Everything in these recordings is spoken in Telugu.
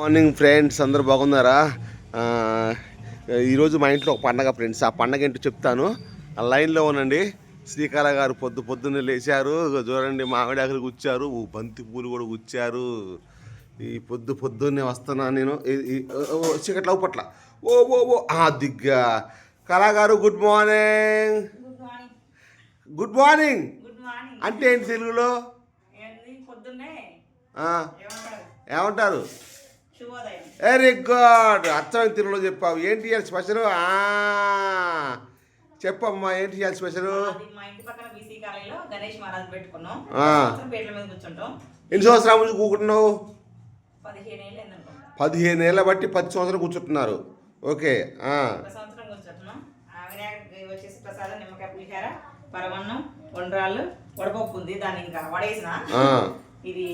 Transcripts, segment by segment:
మార్నింగ్ ఫ్రెండ్స్ అందరు బాగున్నారా? ఈరోజు మా ఇంట్లో ఒక పండగ ఫ్రెండ్స్. ఆ పండగ ఏంటో చెప్తాను. ఆ లైన్లో ఉనండి శ్రీకళ గారు పొద్దు పొద్దున్నే లేచారు. చూడండి మామిడి ఆకులు గుచ్చారు. బంతి పూలు కూడా గుచ్చారు. ఈ పొద్దు పొద్దున్నే వస్తున్నా నేను. చీకట్ల ఊపట్ల ఓ ఓ ఓ ఆ దిగ్గా. కళాగారు గుడ్ మార్నింగ్. Good morning. అంటే ఏంటి తెలుగులో ఏమంటారు? వెరీ గుడ్ అర్థమైన తెలుగులో చెప్పావు. ఏంటి ఇవాళ స్పెషల్? చెప్పమ్మా ఏంటి ఇవాళ స్పెషల్? అది మా ఇంటి పక్కన బీసీ కాలేజీలో గణేష్ మహారాజ్ పెట్టుకున్నాం. ఆ. సంవత్సరం పేట్ల మీద కూర్చుంటాం. ఎన్ని సంవత్సరాల నుంచి కూకుంటున్నావు పదిహేను ఏళ్ళు అయిందనుకుంటా. పదిహేను ఏళ్ళ బట్టి పది సంవత్సరాలు కూర్చుంటున్నారు. ఓకే ఆ. ఒక సంవత్సరం కూర్చుంటున్నాం. ఆ వినాయకుడికి వచ్చేసి ప్రసాదం నిమ్మకాయ పులిహార పరమన్నం వండ్రాళ్ళు వడపప్పు ఉంది. దాన్ని ఇంకా వడేసిన. ఆ. ఇది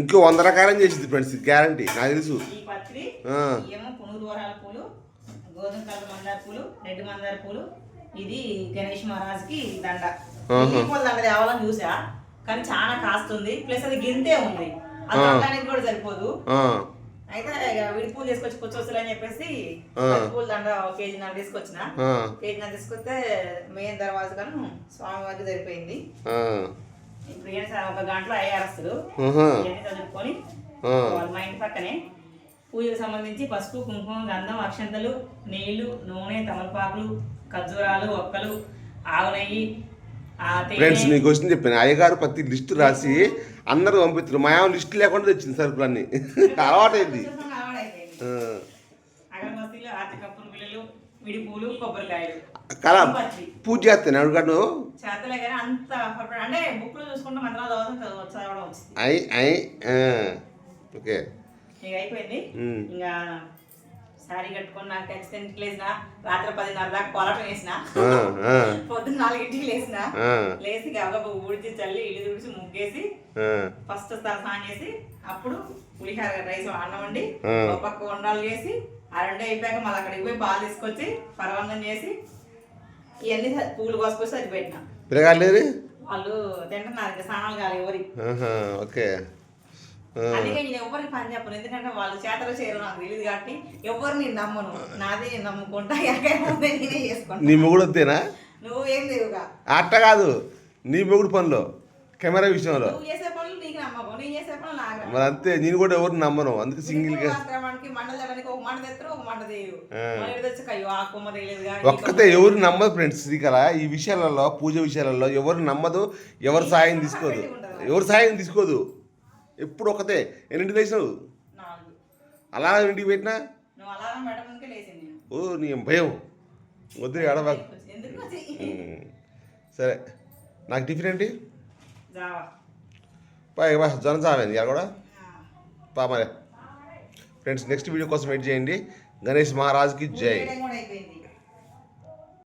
ఇంకో వంద రకాలం చేసింది ఫ్రెండ్స్ గ్యారంటీ నాకు తెలుసు. గోధుమ కలర్ మందార పూలు రెడ్ మందార పూలు. ఇది గణేష్ మహారాజ్కి దండ. ఆహా. ఈ పూల దండ తేవాలని చూసా కానీ చాలా కాస్తుంది ప్లస్ అది గింతే ఉంది. అది. దండానికి కూడా సరిపోదు. అయితే విడి పూలు తీసుకొచ్చి కూర్చోవచ్చులే అని చెప్పేసి పూల దండ కేజీ నాకు తీసుకొచ్చిన. కేజీ నాకు తీసుకొస్తే మెయిన్ దర్వాజ గాను స్వామి వారికి సరిపోయింది. ఇప్పుడు ఏం సార్ ఒక గంటలో అయ్యారస్తులు చదువుకొని. వాళ్ళ మా ఇంటి పక్కనే పూజకు సంబంధించి పసుపు కుంకుమ గంధం అక్షంతలు నీళ్ళు నూనె తమలపాకులు ఖర్జూరాలు ఒక్కలు ఆవు నెయ్యి ఫ్రెండ్స్ నీకు వచ్చింది చెప్పాను. అయ్యగారు ప్రతి లిస్టు రాసి అందరూ పంపిస్తారు. మా లిస్టు లేకుండా తెచ్చింది సరుకులన్నీ అలవాటైంది. అగరబత్తీలు ఆర్తి కప్పులు బిళ్ళలు పూలు కొబ్బరికాయలు కళ పూజ చేస్తాను అడుగుతాను చేతలే కానీ అంత అంటే బుక్లో చూసుకుంటే మంత్రాలు చదవడం చదవ- చదవడం వచ్చింది ఐ ఐ ఆ. ఓకే ఇక అయిపోయింది. ఇంకా కట్టుకొని నాకు లేసిన రాత్రి పదిన్నర దాకా కోలటం వేసిన ఆ, ఆ, పొద్దున్న నాలుగింటికి లేచిన ఆ, లేచి గబగబా ఊడ్చి చల్లి ఇల్లు తుడిచి ముగ్గేసి. ఫస్ట్ స్నానం చేసి అప్పుడు పులిహార రైస్ అన్నం వండి. ఒక పక్క వండాలు చేసి ఆ రెండు అయిపోయాక మళ్ళీ అక్కడికి పోయి పాలు తీసుకొచ్చి పరవన్నం చేసి ఇవన్నీ పూలు కోసుకొచ్చి అది పెట్టిన పిల్లగాడు లేరు వాళ్ళు తింటున్నారు ఇంకా స్నానాలు కాదు ఎవరి ఓకే. అందుకే నేను ఎవరికి పని చెప్పను ఎందుకంటే వాళ్ళు చేతలు చేయరు నాకు తెలియదు కాబట్టి ఎవరు నేను నమ్మను. నాది నేను నమ్ముకుంటా ఎక్కడైతే నేనే చేసుకుంటా. నీ మొగుడు వద్దేనా? నువ్వు ఏం లేవుగా. అట్ట కాదు నీ మొగుడు పనిలో. కెమెరా విషయంలో. మరి అంతే నేను కూడా ఎవరు నమ్మను. అందుకే కొమ్మ తెలియదుగా ఒక్కతే ఎవరు నమ్మదు ఫ్రెండ్స్ శ్రీకళ. ఈ విషయాలలో పూజ విషయాలలో ఎవరు నమ్మదు ఎవరు సాయం తీసుకోదు. ఎవరు సాయం తీసుకోదు. ఎప్పుడు ఒకతే ఎన్నింటి లేచినావు? అలా ఇంటికి పెట్టినా? ఓ నీ భయం. వద్దు ఎడబాకు. సరే. నాకు టిఫిన్ ఏంటి? ఇక బా జొన్న చావేంది ఇక్కడ కూడా? ఆ. పా మరి. ఫ్రెండ్స్ నెక్స్ట్ వీడియో కోసం వెయిట్ చేయండి. గణేష్ మహారాజ్కి జై.